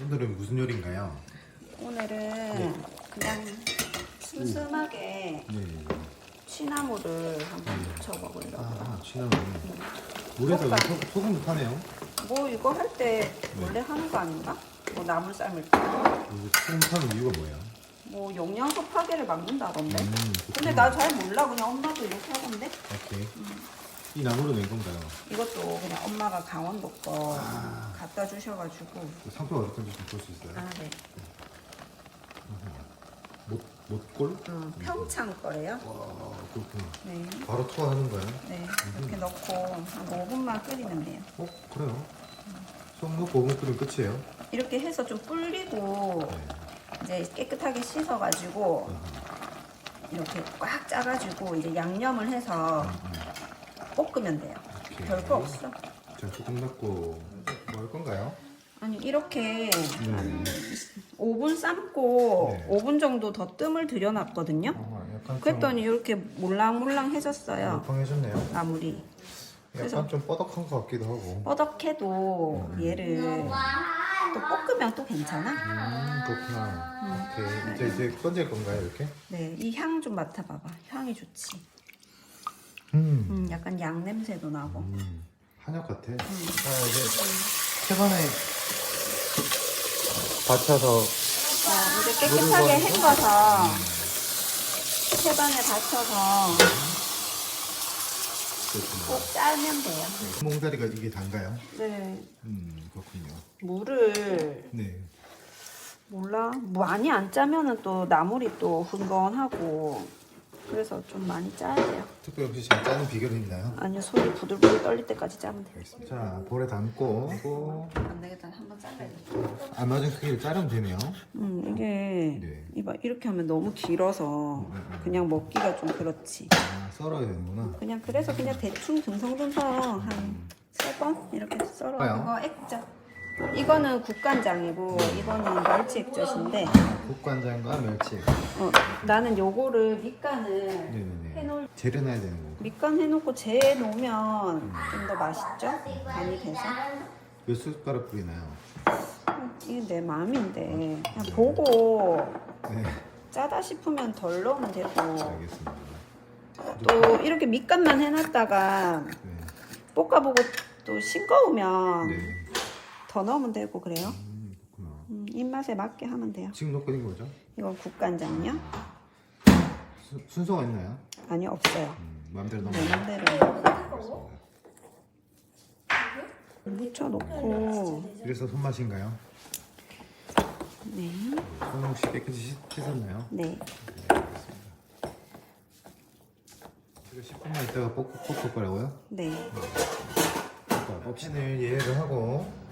오늘은 무슨 요리인가요? 오늘은 그냥 슴슴하게 네. 취나물을 한번 무쳐 먹으려고. 아, 취나물. 물에서 볶아. 소, 소금도 타네요. 뭐 이거 할 때 원래 하는 거 아닌가? 뭐 나물 삶을 때. 이거 소금 타는 이유가 뭐야? 뭐 영양소 파괴를 막는다던데. 음, 근데 나 잘 몰라. 그냥 엄마도 이렇게 하던데. 오케이. 이 나물은 낸 건가요? 이것도 그냥 엄마가 강원도 거 아. 갖다 주셔가지고. 그 상표가 어떤지 좀 볼 수 있어요? 아 네. 못, 못골? 어, 평창 거래요. 와, 그렇구나. 네. 바로 투하하는 거예요? 네. 이렇게 넣고 한 5분만 끓이면 돼요. 어, 그래요. 속 넣고 5분 끓이면 끝이에요? 이렇게 해서 좀 불리고 네. 이제 깨끗하게 씻어가지고 어허. 이렇게 꽉 짜가지고 이제 양념을 해서 볶으면 돼요. 별거 없어. 자, 소금 넣고 뭐할 건가요? 아니 이렇게 네. 5분 삶고 네. 5분 정도 더 뜸을 들여놨거든요. 어, 약간 그랬더니 이렇게 몰랑몰랑해졌어요. 팡해졌네요. 나물이. 약간 좀 뻐덕한 것 같기도 하고. 뻐덕해도 얘를 또 볶으면 또 괜찮아. 음, 그렇구나. 오케이. 이제 이제 건질 건가요, 이렇게? 네, 이 향 좀 맡아봐봐. 향이 좋지. 음. 음, 약간 양 냄새도 나고. 음. 한약 같아. 자, 이제 채반에 받쳐서 어, 이제 깨끗하게 헹궈서 채반에 받쳐서 그렇구나. 꼭 짜면 돼요. 몽다리가 이게 단가요? 네, 음, 그렇군요. 물을 네. 몰라 많이 안 짜면은 또 나물이 또 흥건하고 그래서 좀 많이 짜야 돼요. 특별히 혹시 잘 짜는 비결이 있나요? 아니요 손이 부들부들 떨릴 때까지 짜면 돼요. 알겠습니다. 자, 볼에 담고 하고 안 되겠다 한번 잘라야겠다. 안 맞은 크기를 자르면 되네요. 음 이게 네. 이봐 이렇게 하면 너무 길어서 그냥 먹기가 좀 그렇지. 아, 썰어야 되는구나. 그냥 그래서 그냥 대충 듬성듬성 한 세 번 이렇게 썰어. 뭐요? 이거 액젓. 이거는 국간장이고 이거는 멸치 액젓인데 국간장과 멸치. 어, 나는 요거를 밑간을 네네네. 해놓을 재려놔야 되는 거. 밑간 해놓고 재해 놓으면 좀 더 맛있죠? 간이 돼서. 몇 숟가락 뿌리나요? 이게 내 마음인데 그냥 보고 네, 짜다 싶으면 덜 넣으면 되고 알겠습니다. 또 이렇게 밑간만 해놨다가 네. 볶아보고 또 싱거우면 네. 더 넣으면 되고 그래요. 음, 그렇구나. 음, 입맛에 맞게 하면 돼요. 지금 넣고 있는 거죠? 이건 국간장이요? 수, 순서가 있나요? 아니 없어요. 음, 마음대로 넣으면 내 맘대로 묻혀놓고 그래서 손맛인가요? 네, 손 혹시 깨끗이 씻- 씻었나요? 네. 제가 10분만 있다가 볶, 볶을 거라고요? 네. 자, 옵션을 예약을 하고 음,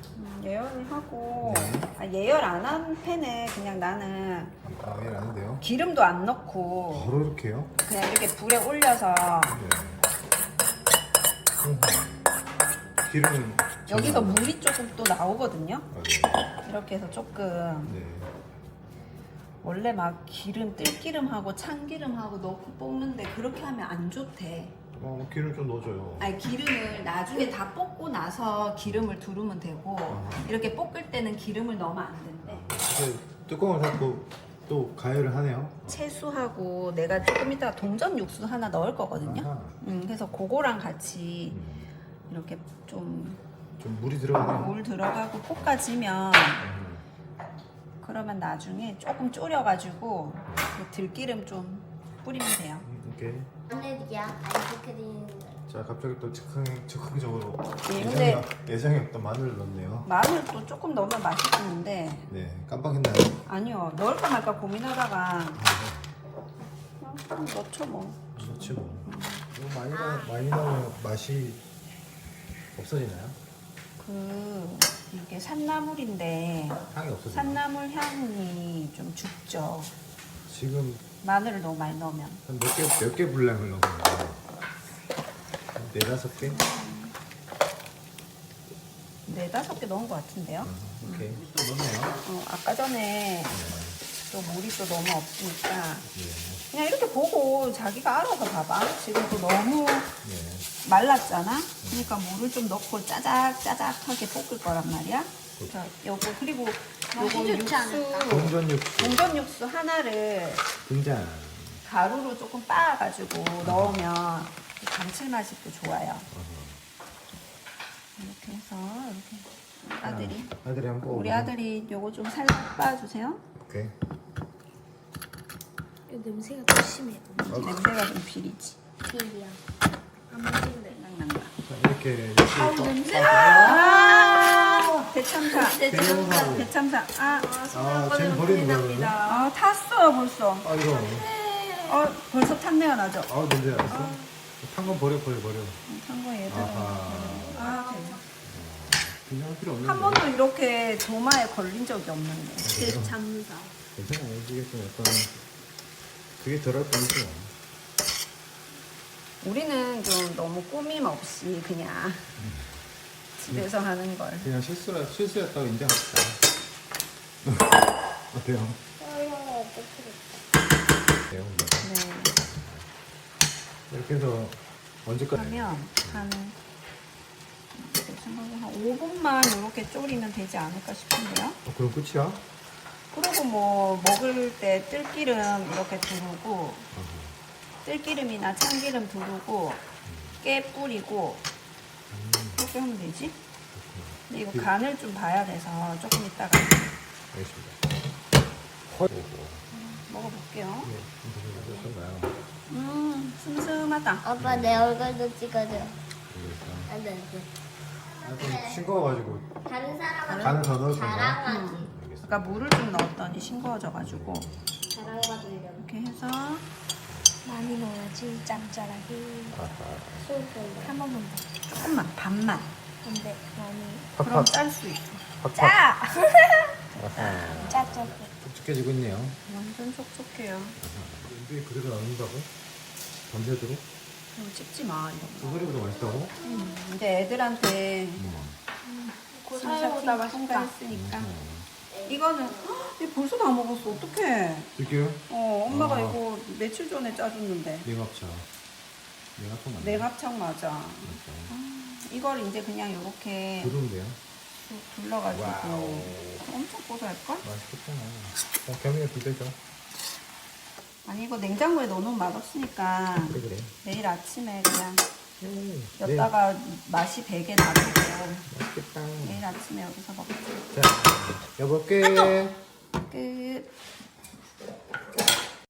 예열을 하고 네. 아, 예열 안 한 팬에 그냥 나는 아, 안 하는데요? 기름도 안 넣고 바로 이렇게요? 그냥 이렇게 불에 올려서 네. 음. 기름은 여기서 안 물이 조금 또 나오거든요. 맞아요. 이렇게 해서 조금 네. 원래 막 기름 뜰기름하고 참기름하고 넣고 볶는데 그렇게 하면 안 좋대. 어, 기름 좀 넣어줘요. 아니 기름을 나중에 다 볶고 나서 기름을 두르면 되고 이렇게 볶을 때는 기름을 넣으면 안 된대. 이제 뚜껑을 닫고 또 가열을 하네요. 채수하고 내가 조금 이따 동전 육수 하나 넣을 거거든요. 아하. 음, 그래서 그거랑 같이 음, 이렇게 좀 물 좀 물이 들어가네요. 들어가고 볶아지면 음, 그러면 나중에 조금 졸여가지고 그 들기름 좀 뿌리면 돼요. 음. 오늘이야 아이스크림 자 갑자기 또 즉흥, 즉흥적으로 네, 근데- 없- 예정이 없던 마늘을 넣네요. 마늘도 조금 넣으면 맛있겠는데 네 깜빡했나요? 아니요 넣을까 말까 고민하다가 그냥 넣죠 뭐. 그렇지 뭐. 너무 많이 나 많이 나오면 맛이 없어지나요? 그 이게 산나물인데 향이 없어지나요? 산나물 향이 좀 죽죠. 지금 마늘을 너무 많이 넣으면. 한몇개 몇 개 분량을 넣은 거예요? 네 다섯 개? 네 다섯 개 넣은 것 같은데요. 오케이 또 넣네요. 어, 아까 전에 또 물이 또 너무 없으니까 네. 그냥 이렇게 보고 자기가 알아서 봐봐. 지금 또 너무 네. 말랐잖아. 그러니까 물을 좀 넣고 짜작 짜작하게 볶을 거란 말이야. 자, 요거 그리고 요거 좋지 않을까? 동전 육수 동전 육수 하나를 등장. 가루로 조금 빻아가지고 넣으면 감칠맛이 또 좋아요. 이렇게 해서 이렇게 아들이 아, 아들이 한번 우리. 아들이 요거 좀 살짝 빻아주세요. 오케이. 냄새가 더 심해. 냄새가 좀 비리지. 비리야. 생각난다. 자, 이렇게 이렇게 아우 또- 냄새. 아 대참사. 대참사. 대참사. 아, 아, 쟤는 버리는 거야 그러면? 아 탔어요 벌써. 아 이거. 어 벌써 탄내가 나죠. 아 냄새 났어. 탄 건 버려 버려 버려. 참고 얘들은. 아하. 아 괜찮아. 그냥 필요 없는데. 한 번도 이렇게 도마에 걸린 적이 없는데. 대참사. 괜찮아. 이게 좀 약간 그게 덜할 뿐이지. 뭐. 우리는 좀 너무 꾸밈 없이 그냥 집에서 하는 걸. 그냥 실수라 실수였다고 인정합시다. 어때요? 어때요? 네. 이렇게 해서 언제까지? 그러면 한, 제 생각에 한 5분만 이렇게 졸이면 되지 않을까 싶은데요. 어, 그럼 끝이야? 그리고 뭐 먹을 때 들기름 이렇게 두르고 들기름이나 참기름 두르고 깨 뿌리고 그렇게 하면 되지. 근데 이거 간을 좀 봐야 돼서 조금 이따가 알겠습니다. 헐. 먹어볼게요. 네, 어떤가요? 음, 슴슴하다. 아빠 내 얼굴도 찍어줘. 모르겠어요. 안 돼, 안 돼. 아, 좀 싱거워가지고 다른 사람은 간을 더 넣을 건가요? 자랑하지. 알겠습니다. 아까 물을 좀 넣었더니 싱거워져가지고 자랑받으려고. 이렇게 해서 넣어야지 짭짤하게. 한 번만 더. 조금만 반만. 근데 많이 그럼 팍팍. 짤 수 있어. 팍팍. 짜! 아하. 짭짭해. 촉촉해지고 있네요. 완전 촉촉해요. 근데 그대로 나눈다고? 밤새도록? 이거 찍지 마 이거. 소소리보다 맛있다고? 근데 애들한테 음. 사용하다가 한가했으니까 이거는 헉, 이거 벌써 다 먹었어. 어떡해? 드릴게요. 어 엄마가 아. 이거 며칠 전에 짜줬는데 냉합차. 냉합차 맞나? 냉합창 맞아. 맞죠. 이걸 이제 그냥 이렇게 부드러운데요? 둘러가지고 와우. 엄청 고소할걸? 맛있겠잖아. 어, 겸이가 기대죠. 아니 이거 냉장고에 넣어놓으면 맛없으니까 그래, 그래. 내일 아침에 그냥 음, 였다가 맛이 배게 놔두고 네, 맛있겠다. 내일 아침에 여기서 먹자. 자, 여볼게. 끝.